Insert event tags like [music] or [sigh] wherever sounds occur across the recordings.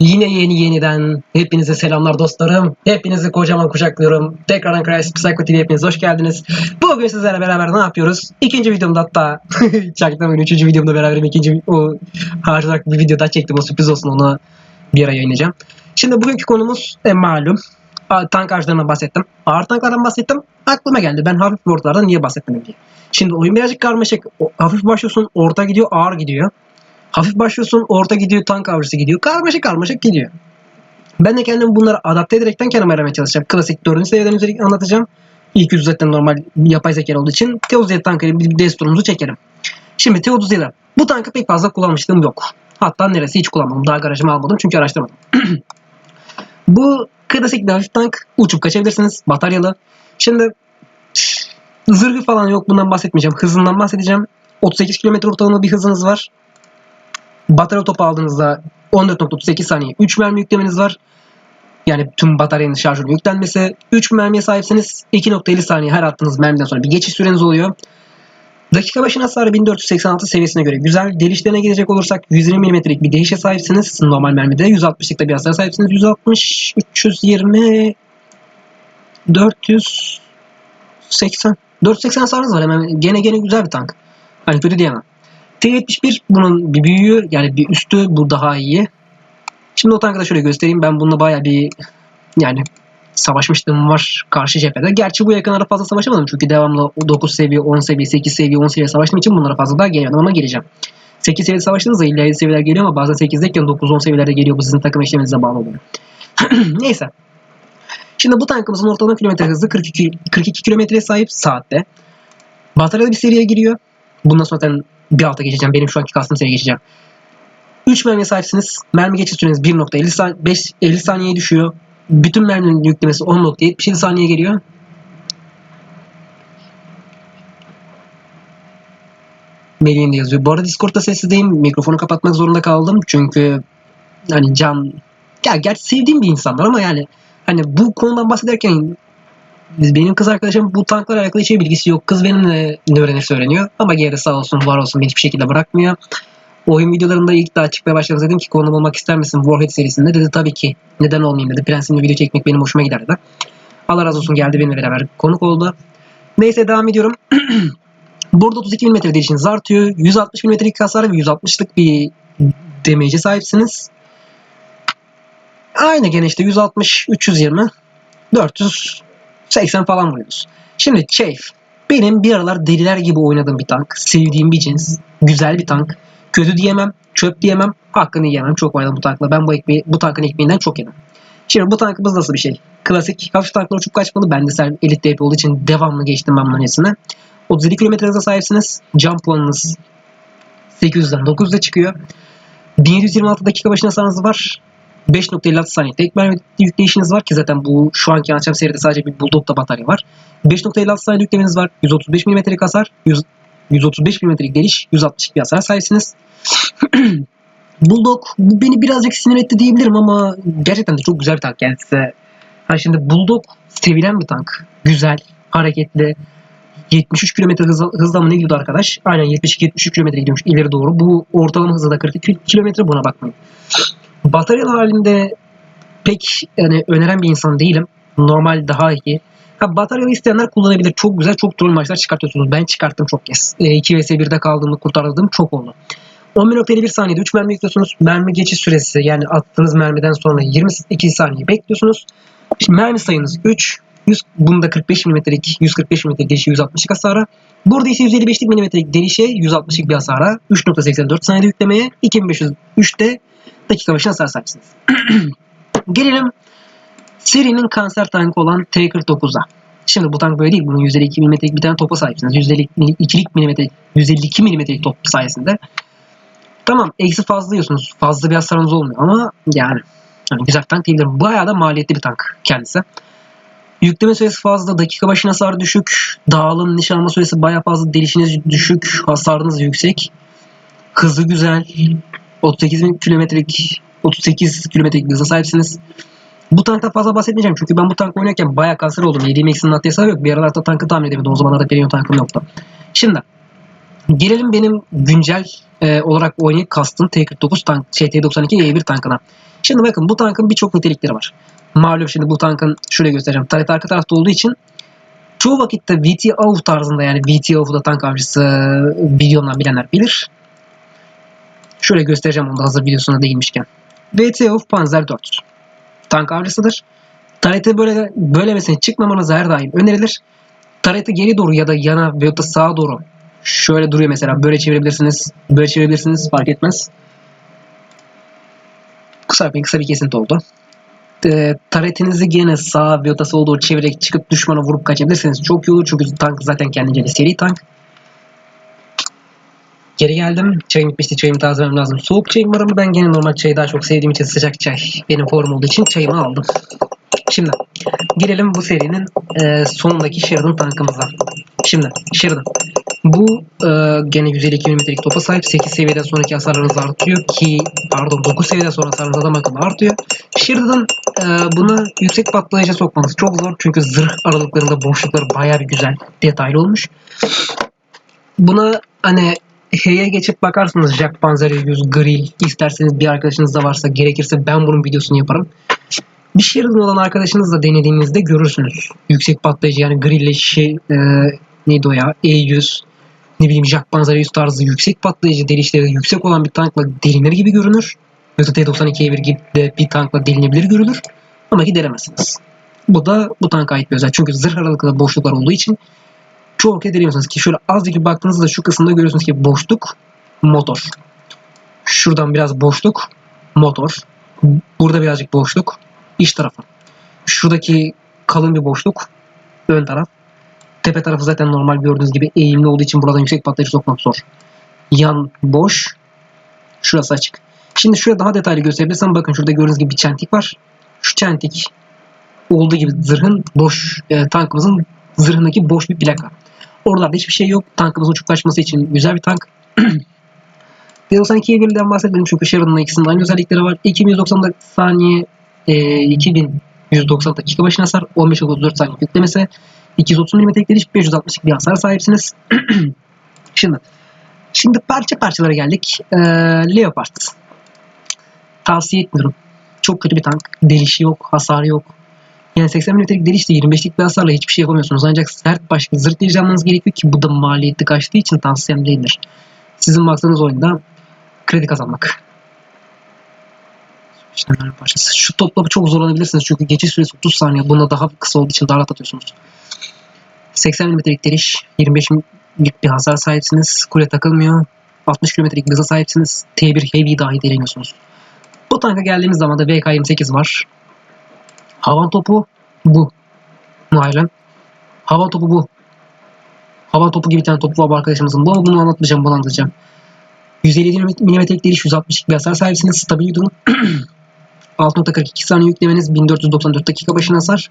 Yine yeni yeniden hepinize selamlar dostlarım. Hepinizi kocaman kucaklıyorum. Tekrardan Crysis Psycho TV hepiniz hoş geldiniz. Bugün sizlerle beraber ne yapıyoruz? İkinci videomda hatta [laughs] çaktım üçüncü videomda beraberim. ikinci o harcarak bir video daha çektim o sürpriz olsun onu bir ara yayınlayacağım. Şimdi bugünkü konumuz e, malum. A- Tank harclarından bahsettim. Ağır tanklardan bahsettim. Aklıma geldi ben hafif ortalardan niye bahsetmedim diye. Şimdi oyun birazcık karmaşık. O- hafif başlıyorsun orta gidiyor ağır gidiyor. Hafif başlıyorsun orta gidiyor tank avcısı gidiyor. Karmaşık karmaşık gidiyor. Ben de kendim bunları adapte ederekten kendime aramaya çalışacağım. Klasik 4. seviyeden üzeri anlatacağım. İlk yüz zaten normal yapay zeka olduğu için T37 tankıyla bir desturumuzu çekerim. Şimdi T37 bu tankı pek fazla kullanmışlığım yok. Hatta neresi hiç kullanmadım. Daha garajıma almadım çünkü araştırmadım. [clears throat] bu klasik bir hafif tank. Uçup kaçabilirsiniz. Bataryalı. Şimdi zırhı falan yok. Bundan bahsetmeyeceğim. Hızından bahsedeceğim. 38 km ortalama bir hızınız var. Batarya topu aldığınızda 14.38 saniye 3 mermi yüklemeniz var. Yani tüm bataryanın şarjının yüklenmesi. 3 mermiye sahipseniz 2.50 saniye her attığınız mermiden sonra bir geçiş süreniz oluyor. Dakika başına hasarı 1486 seviyesine göre güzel. Delişlerine gelecek olursak 120 mm'lik bir delişe sahipsiniz. Normal mermide 160'lık da bir hasar sahipsiniz. 160, 320, 480. 480 hasarınız var hemen. Gene gene güzel bir tank. Hani kötü diyemem. T71 bunun bir büyüğü yani bir üstü bu daha iyi. Şimdi o tankı da şöyle göstereyim. Ben bununla baya bir yani savaşmışlığım var karşı cephede. Gerçi bu yakınlarda fazla savaşamadım çünkü devamlı 9 seviye, 10 seviye, 8 seviye, 10 seviye savaştığım için bunlara fazla daha gelemedim ama geleceğim. 8 seviye savaştığınızda illa 7 seviyeler geliyor ama bazen 8'deyken 9-10 seviyelerde geliyor. Bu sizin takım işleminize bağlı oluyor. [clears throat] Neyse. Şimdi bu tankımızın ortalama kilometre hızı 42, 42 kilometreye sahip saatte. Bataryalı bir seriye giriyor. Bundan sonra zaten bir alta geçeceğim. Benim şu anki kastım seriye geçeceğim. 3 mermiye sahipsiniz. Mermi geçiş süreniz 1.50 san 5 50 saniyeye düşüyor. Bütün merminin yüklemesi 10.77 saniye geliyor. Melih'in de yazıyor. Bu arada Discord'da sessizdeyim. Mikrofonu kapatmak zorunda kaldım. Çünkü hani can ya gerçi sevdiğim bir insanlar ama yani hani bu konudan bahsederken benim kız arkadaşım bu tanklarla alakalı hiçbir bilgisi yok. Kız benimle ne öğrenirse öğreniyor. Ama geri sağ olsun var olsun beni hiçbir şekilde bırakmıyor. Oyun videolarında ilk daha çıkmaya başladığımda dedim ki konum olmak ister misin Warhead serisinde? Dedi tabii ki. Neden olmayayım dedi. Prensimle video çekmek benim hoşuma gider dedi. Allah razı olsun geldi benimle beraber konuk oldu. Neyse devam ediyorum. [clears throat] Burada 32 mm delişiniz artıyor. 160 mm'lik hasar ve 160'lık bir damage'e sahipsiniz. Aynı gene işte 160, 320, 480 falan vuruyoruz. Şimdi Chafe. Benim bir aralar deliler gibi oynadığım bir tank. Sevdiğim bir cins. Güzel bir tank. Kötü diyemem, çöp diyemem, hakkını yiyemem. Çok oynadım bu tankla. Ben bu ekmeği, bu tankın ekmeğinden çok yedim. Şimdi bu tankımız nasıl bir şey? Klasik hafif tanklar uçup kaçmalı. Ben de sen elit DP olduğu için devamlı geçtim ben bunun hepsine. 37 km hıza sahipsiniz. Jump puanınız 800'den 900'e çıkıyor. 1726 dakika başına hasarınız var. 5.56 saniye tek yükleyişiniz var ki zaten bu şu anki anlatacağım seride sadece bir Bulldog'da batarya var. 5.56 saniye yüklemeniz var. 135 mm'lik hasar. 100, 135 mm'lik geliş. 160 bir hasar sahipsiniz. [clears throat] Bulldog bu beni birazcık sinir etti diyebilirim ama gerçekten de çok güzel bir tank yani size. Ha şimdi Bulldog sevilen bir tank. Güzel, hareketli. 73 km hız, hızla mı ne gidiyordu arkadaş? Aynen 72-73 km gidiyormuş ileri doğru. Bu ortalama hızı da 42 km buna bakmayın. Bataryalı halinde pek yani öneren bir insan değilim. Normal daha iyi. Ha, bataryalı isteyenler kullanabilir. Çok güzel, çok troll maçlar çıkartıyorsunuz. Ben çıkarttım çok kez. E, 2 vs 1'de kaldığımda kurtardığım çok oldu. 11.51 saniyede 3 mermi yüklüyorsunuz. Mermi geçiş süresi yani attığınız mermiden sonra 22 saniye bekliyorsunuz. Şimdi mermi sayınız 3. 100, bunda 45 mm'lik 145 mm'lik delişe 160'lık hasara. Burada ise 155'lik mm'lik delişe 160'lık bir hasara 3.84 saniyede yüklemeye 2503'te dakika başına hasar sahipsiniz. Gelelim serinin kanser tankı olan T-49'a. Şimdi bu tank böyle değil. Bunun 152 mm'lik bir tane topa sahipsiniz. 152 mm'lik 152 mm'lik top sayesinde. Tamam eksi fazla diyorsunuz. Fazla bir hasarınız olmuyor ama yani hani güzel bir tank değildir. Bayağı da maliyetli bir tank kendisi. Yükleme süresi fazla, dakika başına hasar düşük, dağılım, nişanlama süresi bayağı fazla, delişiniz düşük, hasarınız yüksek. Hızı güzel, 38 bin kilometrelik, 38 kilometrelik hıza sahipsiniz. Bu tanktan fazla bahsetmeyeceğim çünkü ben bu tank oynarken bayağı kanser oldum. Yediğim eksinin haddi hesabı yok. Bir aralarda tankı tahmin edemedim. O zamanlarda Perion tankım yoktu. Şimdi Gelelim benim güncel e, olarak oynayıp kastım T-49 tank, şey, T-92 Y1 tankına. Şimdi bakın bu tankın birçok nitelikleri var. Malum şimdi bu tankın şöyle göstereceğim. Taret arka tarafta olduğu için çoğu vakitte VT Avf tarzında yani VT Avf'da tank avcısı videomdan bilenler bilir. Şöyle göstereceğim onu da hazır videosuna değinmişken. VT Avf Panzer 4 tank avcısıdır. Tarete böyle böylemesine çıkmamanız her daim önerilir. Tarete geri doğru ya da yana veyahut da sağa doğru şöyle duruyor mesela. Böyle çevirebilirsiniz. Böyle çevirebilirsiniz. Fark etmez. Kısa bir, kısa bir kesinti oldu. E, taretinizi gene sağa veyahut da sola doğru çevirerek çıkıp düşmana vurup kaçabilirsiniz. Çok iyi olur çünkü tank zaten kendince bir seri tank. Geri geldim. Çayım bitmişti. Çayımı tazelemem lazım. Soğuk çayım var ama ben gene normal çayı daha çok sevdiğim için sıcak çay. Benim form olduğu için çayımı aldım. Şimdi gelelim bu serinin e, sonundaki Sheridan tankımıza. Şimdi Sheridan. Bu e, gene 152 mm'lik topa sahip. 8 seviyeden sonraki hasarlarınız artıyor ki pardon 9 seviyeden sonra hasarınız adam akıllı artıyor. Sheridan e, buna yüksek patlayıcı sokmanız çok zor. Çünkü zırh aralıklarında boşlukları bayağı bir güzel detaylı olmuş. Buna hani H'ye geçip bakarsınız Jack Panzer 100 grill isterseniz bir arkadaşınız da varsa gerekirse ben bunun videosunu yaparım. Bir Sheridan olan arkadaşınızla denediğinizde görürsünüz. Yüksek patlayıcı yani grill şey e, neydi o ya E100 ne bileyim Jack Panzer 100 tarzı yüksek patlayıcı delişleri yüksek olan bir tankla delinir gibi görünür. Yoksa T-92'ye bir gibi de bir tankla delinebilir görünür. Ama ki denemezsiniz. Bu da bu tanka ait bir özel. Çünkü zırh aralıklı boşluklar olduğu için çoğu kez delemiyorsunuz ki şöyle azıcık baktığınızda şu kısımda görüyorsunuz ki boşluk motor. Şuradan biraz boşluk motor. Burada birazcık boşluk iç tarafı. Şuradaki kalın bir boşluk ön taraf. Tepe tarafı zaten normal gördüğünüz gibi eğimli olduğu için buradan yüksek patlayıcı sokmak zor. Yan boş. Şurası açık. Şimdi şuraya daha detaylı gösterebilirsem bakın şurada gördüğünüz gibi bir çentik var. Şu çentik olduğu gibi zırhın boş e, tankımızın zırhındaki boş bir plaka. Oralarda hiçbir şey yok. Tankımızın uçuklaşması için güzel bir tank. [clears throat] T92'ye birden bahsetmedim çünkü Sheridan'la ikisinin aynı özellikleri var. 2190 saniye e, 2190 dakika başına hasar 15.34 saniye yüklemesi 230 mm geliş 562 bir hasar sahipsiniz. [clears throat] şimdi şimdi parça parçalara geldik. Ee, Leopard. Tavsiye etmiyorum. Çok kötü bir tank. Delişi yok, hasarı yok. Yani 80 mm'lik delişle 25'lik bir hasarla hiçbir şey yapamıyorsunuz. Ancak sert başlı zırh delici almanız gerekiyor ki bu da maliyetli kaçtığı için tavsiyem değildir. Sizin maksadınız oyunda kredi kazanmak. Şu topla çok zorlanabilirsiniz çünkü geçiş süresi 30 saniye. Bunda daha kısa olduğu için daha rahat atıyorsunuz. 80 mm'lik deliş, 25 mm'lik bir hasar sahipsiniz. Kule takılmıyor. 60 kilometrelik hıza sahipsiniz. T1 Heavy dahi deleniyorsunuz. Bu tanka geldiğimiz zaman da VK-28 var. Havan topu bu. Muaylen. Havan topu bu. Havan topu gibi bir tane topu var bu arkadaşımızın. Bu, bunu anlatmayacağım, bunu anlatacağım. 157 mm'lik deliş, 162 bir hasar sahipsiniz. Stabil durum. [clears throat] 6.42 saniye yüklemeniz, 1494 dakika başına hasar.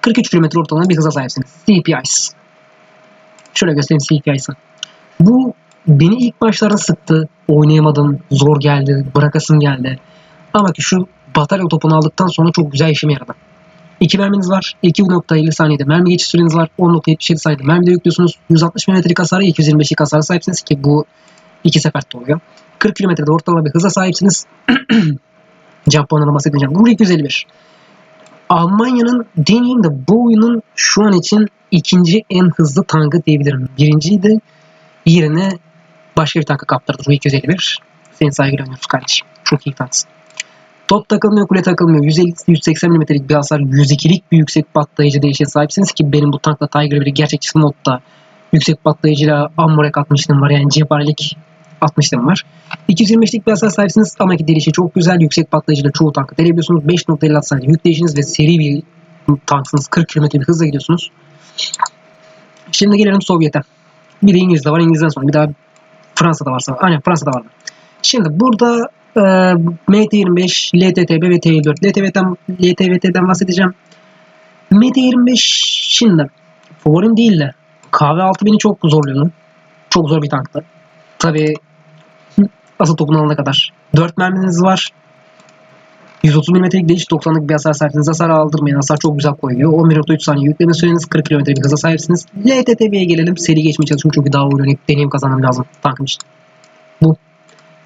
43 km ortalama bir hıza sahipsiniz. CPIs. Şöyle göstereyim CPIs'ı. Bu beni ilk başlarda sıktı. Oynayamadım. Zor geldi. Bırakasım geldi. Ama ki şu batarya topunu aldıktan sonra çok güzel işime yaradı. 2 merminiz var. 2.50 saniyede mermi geçiş süreniz var. 10.77 saniyede mermi yüklüyorsunuz. 160 mm'lik hasarı 225'lik hasara sahipsiniz ki bu iki seferde oluyor. 40 kilometrede ortalama bir hıza sahipsiniz. [clears throat] Japonlardan bahsedeceğim. Bu 251. Almanya'nın deneyim de bu oyunun şu an için ikinci en hızlı tankı diyebilirim. Birinciyi de yerine başka bir tankı kaptırdı. Bu 251. Seni saygıyla oynuyoruz kardeşim. Çok iyi tanksın. Top takılmıyor, kule takılmıyor. 150-180 mm'lik bir hasar, 102'lik bir yüksek patlayıcı değişe sahipsiniz ki benim bu tankla Tiger 1'i gerçekçi modda yüksek patlayıcıyla Amorek atmıştım var yani cephanelik atmıştım var. 225'lik bir hasar sahipsiniz ama ki delişi çok güzel. Yüksek patlayıcıyla çoğu tankı delebiliyorsunuz. 5.56 saniye yükleyişiniz ve seri bir tanksınız. 40 km bir hızla gidiyorsunuz. Şimdi gelelim Sovyet'e. Bir de İngiliz'de var. İngiliz'den sonra bir daha Fransa'da varsa. Aynen Fransa'da vardı. Şimdi burada MT25, LTTB ve T54. LTV'den, LTVT'den bahsedeceğim. MT25 şimdi favorim değil de KV6 beni çok zorluyordu. Çok zor bir tanktı. Tabi asıl topun alana kadar. 4 merminiz var. 130 mm'lik değiş 90'lık bir hasar sahipsiniz. Hasar aldırmayan hasar çok güzel koyuyor. 11.3 saniye yükleme süreniz 40 km bir hıza sahipsiniz. LTTB'ye gelelim. Seri geçmeye çalışıyorum çünkü daha oynayıp deneyim kazanmam lazım tankım için. Bu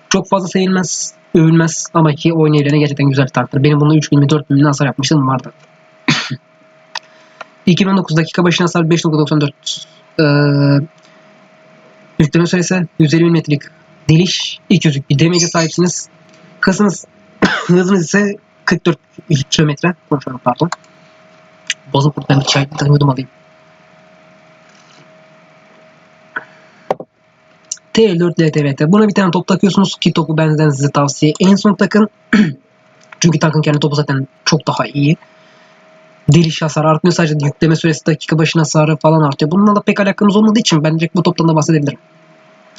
çok fazla sevilmez, övülmez ama ki oynayabilene gerçekten güzel tanktır. Benim bununla 3000 mi 4000 mi hasar yapmıştım vardı. [clears throat] 2019 dakika başına hasar 5.94 ee, yükleme süresi 150 mm'lik deliş 200'lük bir demece sahipsiniz. Hızınız, [clears throat] hızınız ise 44 kilometre. Konuşuyorum pardon. Bozuk bir çay yudum alayım. T4 LTVT. Buna bir tane top takıyorsunuz ki topu benden size tavsiye. En son takın. [clears throat] Çünkü tankın kendi topu zaten çok daha iyi. Deliş hasar artmıyor sadece yükleme süresi dakika başına hasarı falan artıyor. Bununla da pek alakamız olmadığı için ben direkt bu toptan da bahsedebilirim.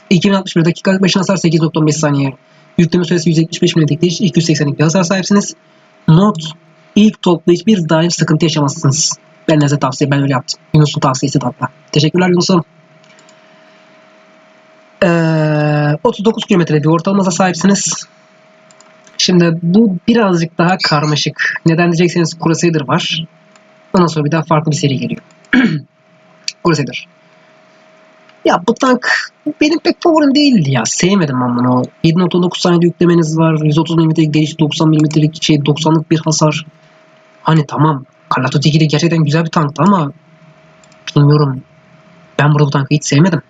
2061 dakika başına hasar 8.5 saniye. Yükleme süresi 175 milimetrik değiş 282 hasar sahipsiniz. Not ilk topla hiçbir daim sıkıntı yaşamazsınız. Ben size tavsiye ben öyle yaptım. Yunus'un tavsiyesi de hatta. Teşekkürler Yunus'um. Ee, 39 kilometre bir ortalama hıza sahipsiniz. Şimdi bu birazcık daha karmaşık. Neden diyecekseniz Crusader var. Ondan sonra bir daha farklı bir seri geliyor. [clears throat] Crusader. Ya bu tank benim pek favorim değildi ya. Sevmedim ben bunu. 7.9 saniyede yüklemeniz var. 130 mm'lik değiş 90 mm'lik şey 90'lık bir hasar. Hani tamam. Call of Duty 2'de gerçekten güzel bir tanktı ama bilmiyorum. Ben burada bu tankı hiç sevmedim.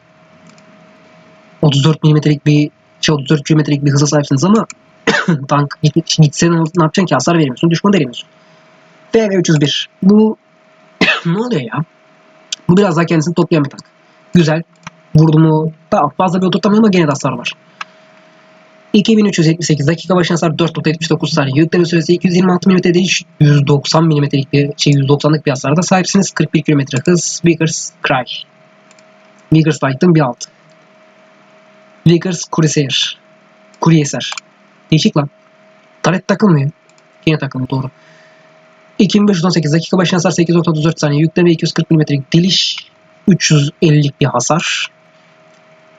34 mm'lik bir şey 34 kilometrelik bir hıza sahipsiniz ama [coughs] tank git, gitse ne, yapacaksın ki hasar veremiyorsun. Düşman veremiyorsun. FV301. Bu [coughs] ne oluyor ya? Bu biraz daha kendisini toplayan bir tank. Güzel. Vurdu mu daha fazla bir oturtamıyor ama gene de hasar var. 2378 dakika başına hasar 4.79 saniye. Yükleme süresi 226 mm değil 190 mm'lik bir şey 190'lık bir hasarda sahipsiniz. 41 km hız. Vickers Cry. Vickers Light'ın bir altı. Vickers Crusader. Crusader. Değişik lan. Taret takılmıyor. Yine takılmıyor doğru. 2518 dakika başına hasar 8.34 saniye. Yükleme 240 mm'lik diliş 350'lik bir hasar.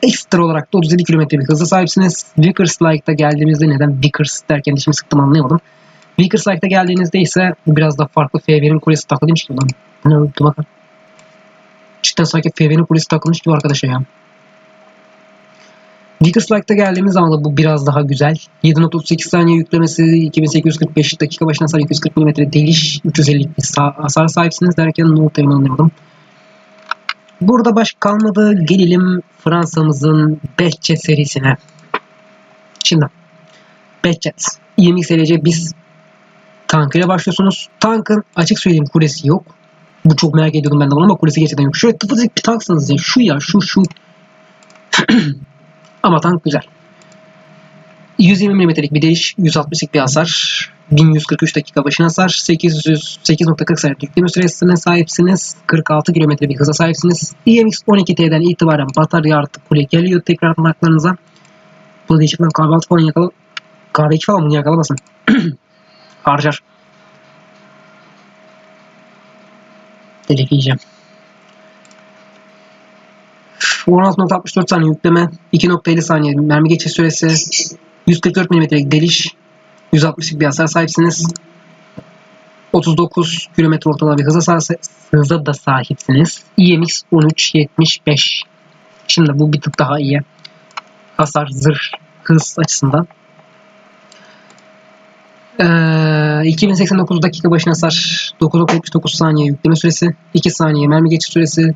Ekstra olarak da 37 km bir hıza sahipsiniz. Vickers Like'da geldiğimizde neden Vickers derken dişimi sıktım anlayamadım. Vickers Like'da geldiğinizde ise biraz da farklı FV'nin kulesi takılıymış gibi lan. Ne oldu bakın. Cidden sanki FV'nin kulesi takılmış gibi arkadaşa ya. Vickers Like'da geldiğimiz zaman da bu biraz daha güzel. 7.38 saniye yüklemesi, 2845 dakika başına hasar 240 mm deliş, 350 bir hasar sahipsiniz derken ne olduğunu anlayamadım. Burada baş kalmadı. Gelelim Fransa'mızın Behçet serisine. Şimdi Behçet. IMXLC biz tankıyla başlıyorsunuz. Tankın açık söyleyeyim kulesi yok. Bu çok merak ediyordum ben de bunu ama kulesi gerçekten yok. Şöyle tıpıcık bir tanksınız ya. Şu ya şu şu. [clears throat] ama tank güzel. 120 mm'lik bir değiş, 160'lık bir hasar, 1143 dakika başına hasar, 808.40 saniye yükleme süresine sahipsiniz, 46 km bir hıza sahipsiniz. IMX 12T'den itibaren batarya artı kule geliyor tekrar aklınıza. Bu değişikten kahve altı falan yakala, kahve iki falan bunu yakalamasın. [clears throat] Harcar. Delik yiyeceğim. 16.64 saniye yükleme, 2.50 saniye mermi geçiş süresi, 144 mm'lik deliş, 160'lık bir hasar sahipsiniz. 39 km ortalama bir hıza, hıza da sahipsiniz. IMX 1375. Şimdi bu bir tık daha iyi. Hasar, zırh, hız açısından. Ee, 2089 dakika başına hasar 9.79 saniye yükleme süresi 2 saniye mermi geçiş süresi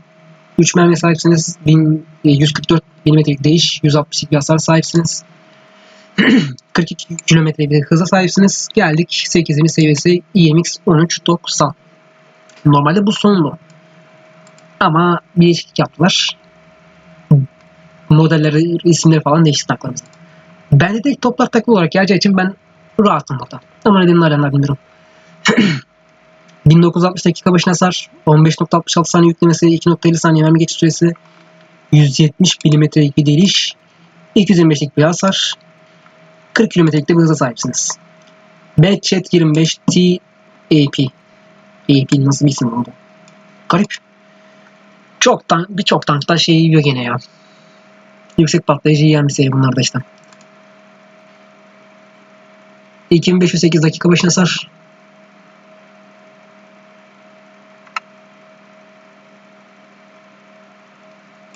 3 mermi sahipsiniz 1144 milimetrelik değiş 160 bir hasar sahipsiniz [clears throat] 42 kilometre bir hıza sahipsiniz. Geldik 8. seviyesi IMX 1390. Normalde bu sonlu. Ama bir değişiklik yaptılar. Modelleri, isimleri falan değişti taklarımızda. Bende de toplar taklı olarak geleceği için ben rahatım burada. Ama nedenini arayanlar bilmiyorum. [clears throat] 1960 dakika başına hasar, 15.66 saniye yüklemesi, 2.50 saniye mermi geçiş süresi, 170 milimetrelik bir deliş, 225'lik bir hasar, 40 kilometrelik de bir hıza sahipsiniz. Batchat 25 TAP. AP nasıl bir isim oldu? Garip. Çok tank, birçok tankta şey yiyor gene ya. Yüksek patlayıcı yiyen bir seri bunlar da işte. 2508 dakika başına sar.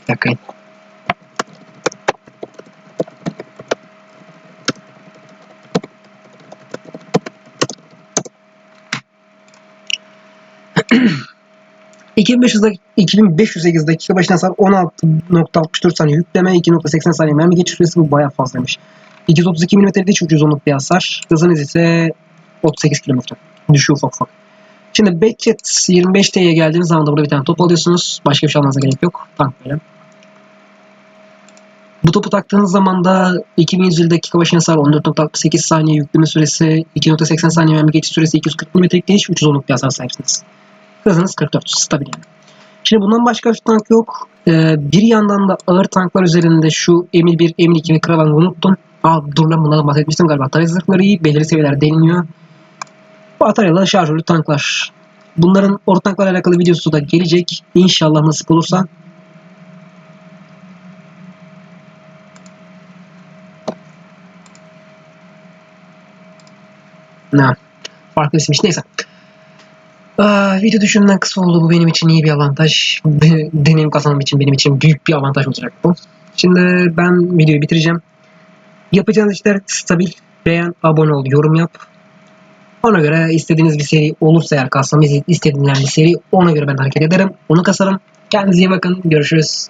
Bir dakika. ...2500 dak- 2508 dakika başına sar 16.64 saniye yükleme 2.80 saniye mermi geçiş süresi bu bayağı fazlaymış. 232 mm'de hiç 310'luk bir hasar. Hızınız ise 38 km. Düşüyor ufak ufak. Şimdi Backjet 25T'ye geldiğiniz zaman da burada bir tane top alıyorsunuz. Başka bir şey almanıza gerek yok. Tank böyle. Bu topu taktığınız zaman da 2150 dakika başına sar 14.68 saniye yükleme süresi 2.80 saniye mermi geçiş süresi 240 mm geniş 310'luk bir hasar sahipsiniz. Hızınız 44 stabil yani. Şimdi bundan başka bir tank yok. Ee, bir yandan da ağır tanklar üzerinde şu Emil 1, Emil 2 ve Kravan'ı unuttum. Aa, dur lan bunlardan bahsetmiştim galiba. Tarih zırhları iyi, belirli seviyelerde deniliyor. Bataryalı şarjörlü tanklar. Bunların orta tanklarla alakalı videosu da gelecek. İnşallah nasip olursa. Ne? Farklı isimmiş. Neyse. Aa, video düşünden kısa oldu. Bu benim için iyi bir avantaj. De- Deneyim kazanmam için benim için büyük bir avantaj olacak bu. Şimdi ben videoyu bitireceğim. Yapacağınız işler stabil. Beğen, abone ol, yorum yap. Ona göre istediğiniz bir seri olursa eğer kasmam istediğiniz bir seri ona göre ben hareket ederim. Onu kasarım. Kendinize iyi bakın. Görüşürüz.